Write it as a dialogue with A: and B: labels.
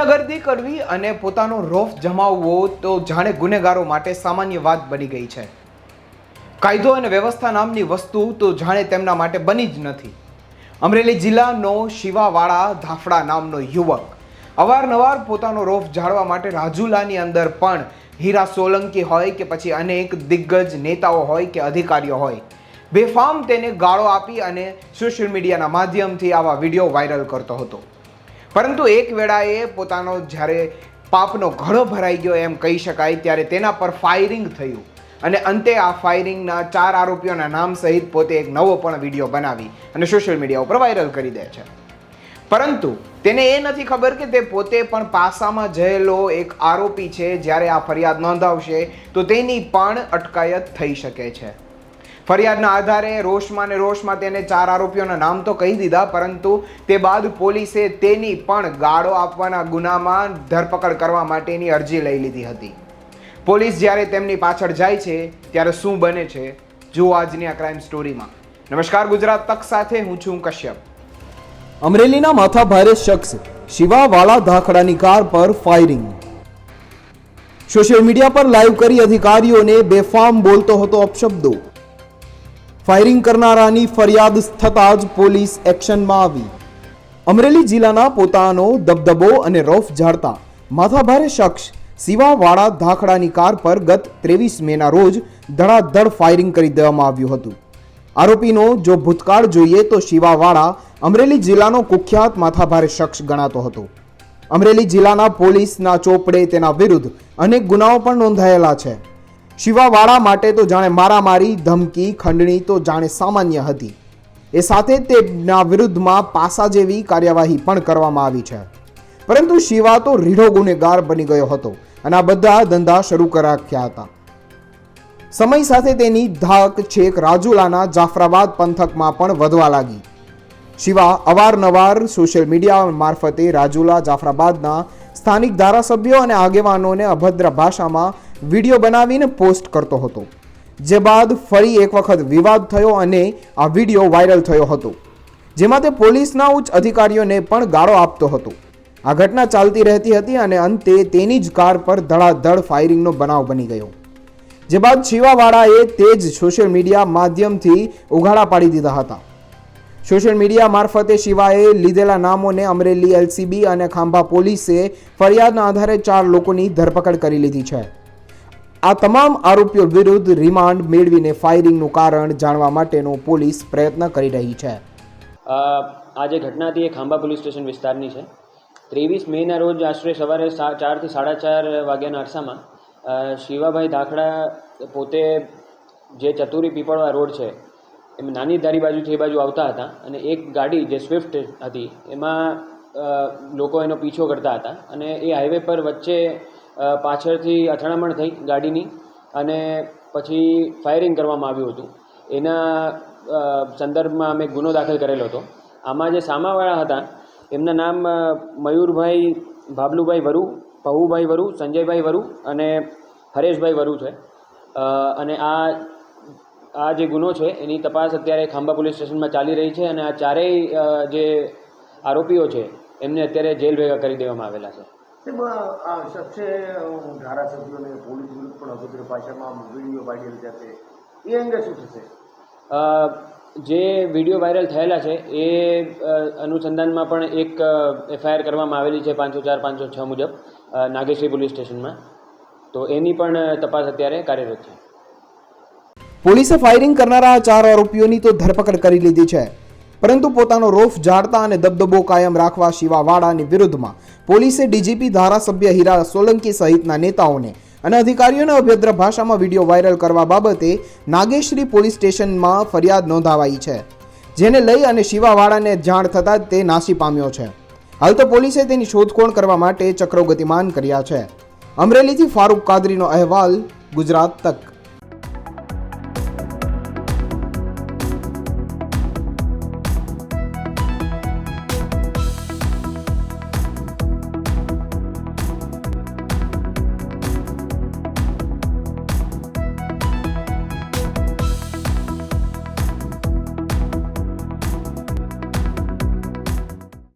A: ગુંડાગર્દી કરવી અને પોતાનો રોફ જમાવવો તો જાણે ગુનેગારો માટે સામાન્ય વાત બની ગઈ છે. કાયદો અને વ્યવસ્થા નામની વસ્તુ તો જાણે તેમના માટે બની જ નથી. અમરેલી જિલ્લાનો શિવાવાળા ધાફડા નામનો યુવક અવારનવાર પોતાનો રોફ જાળવા માટે રાજુલાની અંદર પણ હીરા સોલંકી હોય કે પછી અનેક દિગ્ગજ નેતાઓ હોય કે અધિકારીઓ હોય. બેફામ તેને ગાળો આપી અને સોશિયલ મીડિયાના માધ્યમથી આવા વીડિયો વાયરલ કરતો હતો. પરંતુ એક વેળાએ પોતાનો જ્યારે પાપનો ઘડો ભરાઈ ગયો એમ કહી શકાય, ત્યારે તેના પર ફાયરિંગ થયું. અને અંતે આ ફાયરિંગના ચાર આરોપીઓના નામ સહિત પોતે એક નવો પણ વીડિયો બનાવી અને સોશિયલ મીડિયા ઉપર વાયરલ કરી દે છે. પરંતુ તેને એ નથી ખબર કે તે પોતે પણ પાસામાં જયેલો એક આરોપી છે, જ્યારે આ ફરિયાદ નોંધાવશે, તો તેની પણ અટકાયત થઈ શકે છે. ફરિયાદના આધારે રોષમાં ને રોષમાં તેને ચાર આરોપીઓના નામ તો કહી દીધા, પરંતુ તે બાદ પોલીસે તેની પણ ગાળો આપવાના ગુનામાં ધરપકડ કરવા માટેની અરજી લઈ લીધી હતી. પોલીસ જ્યારે તેમની પાછળ જાય છે, ત્યારે શું બને છે, જુઓ આજની આ ક્રાઇમ સ્ટોરીમાં નમસ્કાર, ગુજરાત તક સાથે હું છું કશ્યપ.
B: અમરેલીના માથાભારે શખ્સ શિવાવાળા ધાખડાની કાર પર ફાયરિંગ સોશિયલ મીડિયા પર લાઈવ કરી અધિકારીઓને બેફામ બોલતો હતો અપશબ્દો. ફાયરિંગ કરનારાની ફરિયાદ થતાં જ પોલીસ એક્શનમાં આવી. અમરેલી જિલ્લાના પોતાનો દબદબો અને રોફ ઝાડતા માથાભારે શખ્સ સિવાવાળા ધાખડાની કાર પર ગત ત્રેવીસ મેના રોજ ધડાધડ ફાયરિંગ કરી દેવામાં આવ્યું હતું. આરોપીનો જો ભૂતકાળ જોઈએ તો શિવાવાળા અમરેલી જિલ્લાનો કુખ્યાત માથાભારે શખ્સ ગણાતો હતો. અમરેલી જિલ્લાના પોલીસના ચોપડે તેના વિરુદ્ધ અનેક ગુનાઓ પણ નોંધાયેલા છે. શિવાવાળા માટે તો જાણે મારામારી, ધમકી, ખંડણી તો જાણે સામાન્ય હતી. એ સાથે તેના વિરુદ્ધમાં પાસા જેવી કાર્યવાહી પણ કરવામાં આવી છે. પરંતુ શિવા તો રીઢો ગુનેગાર બની ગયો હતો અને આ બધા ધંધા શરૂ કરાખ્યા રાખ્યા હતા. સમય સાથે તેની ધાક છેક રાજુલાના જાફરાબાદ પંથકમાં પણ વધવા લાગી. શિવા અવારનવાર સોશિયલ મીડિયા મારફતે રાજુલા, જાફરાબાદના સ્થાનિક ધારાસભ્યો અને આગેવાનોને અભદ્ર ભાષામાં વીડિયો બનાવીને પોસ્ટ કરતો હતો. જે બાદ ફરી એક વખત વિવાદ થયો અને આ વીડિયો વાયરલ થયો હતો. જેમાં તે પોલીસના ઉચ્ચ અધિકારીઓને પણ ગાળો આપતો હતો. આ ઘટના ચાલતી રહેતી હતી અને અંતે તેની જ કાર પર ધડાધડ ફાયરિંગનો બનાવ બની ગયો. જે બાદ શિવાવાળાએ તે જ સોશિયલ મીડિયા માધ્યમથી ઉઘાડા પાડી દીધા હતા. સોશિયલ મીડિયા મારફતે શિવાએ લીધેલા નામોને અમરેલી એલસીબી અને ખાંભા પોલીસે ફરિયાદના આધારે ચાર લોકોની ધરપકડ કરી લીધી છે. આ તમામ આરોપીઓ વિરુદ્ધ રિમાન્ડ મેળવીને ફાયરિંગનું કારણ જાણવા માટેનો પોલીસ પ્રયત્ન કરી રહી છે.
C: આજે આ જે ઘટના હતી એ ખાંભા પોલીસ સ્ટેશન વિસ્તારની છે. ત્રેવીસ મેના રોજ આશરે સવારે ચારથી સાડા ચાર વાગ્યાના અરસામાં શિવાભાઈ ધાખડા પોતે જે ચતુરી પીપળવા રોડ છે, એમ નાની ધારી બાજુથી એ બાજુ આવતા હતા અને એક ગાડી જે સ્વિફ્ટ હતી, એમાં લોકો એનો પીછો કરતા હતા અને એ હાઈવે પર વચ્ચે પાછળથી અથડામણ થઈ ગાડીની અને પછી ફાયરિંગ કરવામાં આવ્યું હતું. એના સંદર્ભમાં અમે ગુનો દાખલ કરેલો હતો. આમાં જે સામાવાળા હતા, એમના નામ મયુરભાઈ ભાબલુભાઈ વરુ, પહુભાઈ વરુ, સંજયભાઈ વરુ અને હરેશભાઈ વરુ છે. અને આ આ જે ગુનો છે, એની તપાસ અત્યારે ખાંભા પોલીસ સ્ટેશનમાં ચાલી રહી છે અને આ ચારેય જે આરોપીઓ છે, એમને અત્યારે જેલ ભેગા કરી દેવામાં આવેલા છે.
D: તેમાં આ શખ્સે ધારાસભ્યોને પોલીસ વિરુદ્ધ પણ અભદ્ર ભાષામાં વીડિયો વાયરલ થશે એ અંગે શું થશે?
C: જે વીડિયો વાયરલ થયેલા છે એ અનુસંધાનમાં પણ એક એફઆઈઆર કરવામાં આવેલી છે પાંચસો ચાર પાંચસો છ મુજબ નાગેશ્રી પોલીસ સ્ટેશનમાં. તો એની પણ તપાસ અત્યારે કાર્યરત છે.
B: પોલીસે ફાયરિંગ કરનારા ચાર આરોપીઓની તો ધરપકડ કરી લીધી છે. પરંતુ પોતાનો રોફ જાળતા અને દબદબો કાયમ રાખવા શિવાવાડાની વિરુદ્ધમાં પોલીસે ડીજીપી ધારાસભ્ય હીરા સોલંકી સહિતના નેતાઓને અને અધિકારીઓને અભદ્ર ભાષામાં વીડિયો વાયરલ કરવા બાબતે નાગેશ્રી પોલીસ સ્ટેશનમાં ફરિયાદ નોંધાવાઈ છે, જેને લઈ અને શિવાવાડાને જાણ થતાં તે નાસી પામ્યો છે. હાલ તો પોલીસે તેની શોધખોળ કરવા માટે ચક્રો ગતિમાન કર્યા છે. અમરેલીથી ફારૂક કાદરીનો અહેવાલ, ગુજરાત તક.